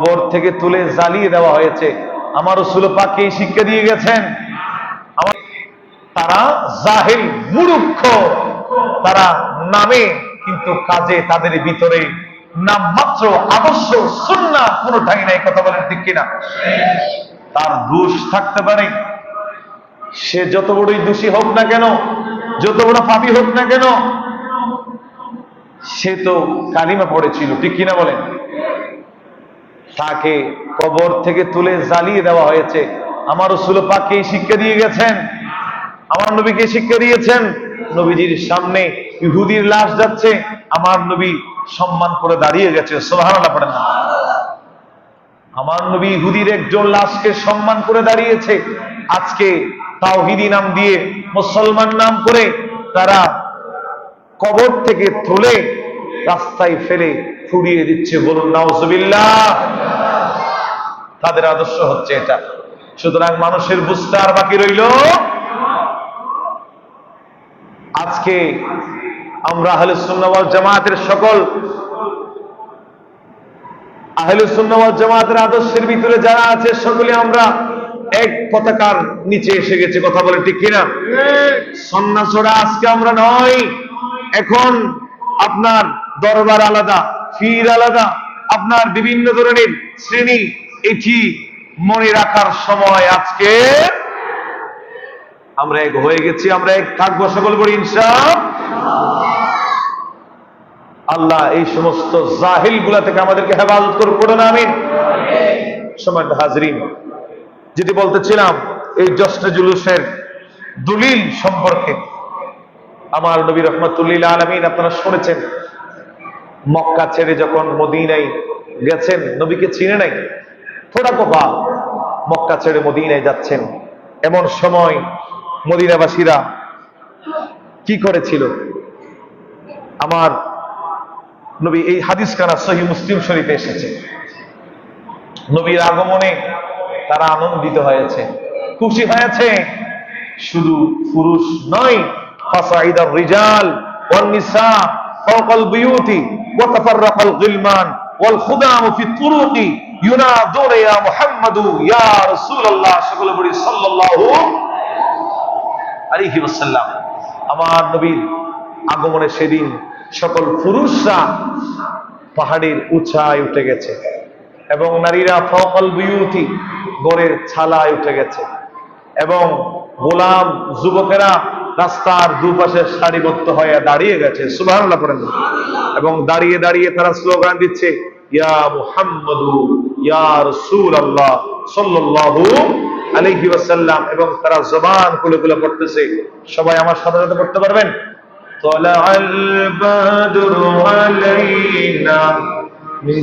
কবর থেকে তুলে জ্বালিয়ে দেওয়া হয়েছে। আমার রসুল পাককে এই শিক্ষা দিয়ে গেছেন। তারা জাহিল মুরুক্ষ তারা নামে, কিন্তু কাজে তাদের ভিতরে নাম মাত্র আদর্শ সুন্না কোনোটাই নাই, কথা বলেন ঠিক কিনা? তার দোষ থাকতে পারে। সে যত বড়ই দোষী হোক না কেন, যত বড় পাপি হোক না কেন, সে তো কালিমা পড়েছিল, ঠিক কিনা বলেন? তাকে কবর থেকে তুলে জ্বালিয়ে দেওয়া হয়েছে। আমার রসুল পাককে এই শিক্ষা দিয়ে গেছেন? আমার নবীকে শিক্ষা দিয়েছেন? নবীজির সামনে ইহুদির লাশ যাচ্ছে। আমার নবী সম্মান করে দাঁড়িয়ে গেছে। পড়েন না। আমার নবী ইহুদির একজন লাশকে সম্মান করে দাঁড়িয়েছে। আজকে তাওহিদি নাম দিয়ে মুসলমান নাম করে তারা কবর থেকে তুলে রাস্তায় ফেলে ফুরিয়ে দিচ্ছে বলুন নাউজুবিল্লাহ। তাদের আদর্শ হচ্ছে এটা। সুতরাং মানুষের বুঝতে আর বাকি রইল। আজকে আমরা আহলে সুন্নাওয়াল জামাতের সকল আহলে সুন্নাওয়াল জামাতের আদর্শের ভিতরে যারা আছে সকলে আমরা এক পতাকার নিচে এসে গেছে। কথা বলে ঠিক কিনা? সন্ন্যাসরা আজকে আমরা নয়। এখন আপনার দরবার আলাদা ফির আলাদা, আপনার বিভিন্ন ধরনের শ্রেণি, এটি মনে রাখার সময় আজকে। আমরা এক হয়ে গেছি, আমরা এক থাকব, সকল বলি ইনসা আল্লাহ এই সমস্ত জাহিলগুলা থেকে আমাদেরকে হেফাজত করে পড়ে না আমিন। সময় হাজরিন, যেটি বলতেছিলাম, এই জশ্ন জুলুসের দলিল সম্পর্কে। আমার নবী রহমতুল্লিল আলমিন আপনারা শুনেছেন, মক্কা ছেড়ে যখন মদিনায় গেছেন, নবীকে চিনে নাই, থোড়া কোপা মক্কা ছেড়ে মদিনায় যাচ্ছেন। এমন সময় মদিনাবাসীরা কি করেছিল? আমার নবী এই হাদিস কানা সহি মুসলিম শরীফে এসেছে। নবীর আগমনে তারা আনন্দিত হয়েছে, খুশি হয়েছে। শুধু পুরুষ নয় আগমনে সেদিন সকল পুরুষরা পাহাড়ের উঁচায় উঠে গেছে এবং নারীরা ফকল বিউতি গড়ের ছালায় উঠে গেছে এবং গোলাম যুবকেরা রাস্তার দুপাশে সারিবদ্ধ হয়ে দাঁড়িয়ে গেছে সুবাহ করেন এবং দাঁড়িয়ে দাঁড়িয়ে তারা স্লোগান দিচ্ছে ইয়া মুহাম্মদু ইয়া রাসূল আল্লাহ সাল্লাল্লাহু আলাইহি ওয়াসাল্লাম এবং তারা জবান খুলে খুলে পড়তেছে সবাই আমার সাথে সাথে পড়তে পারবেন طلع البدر علينا من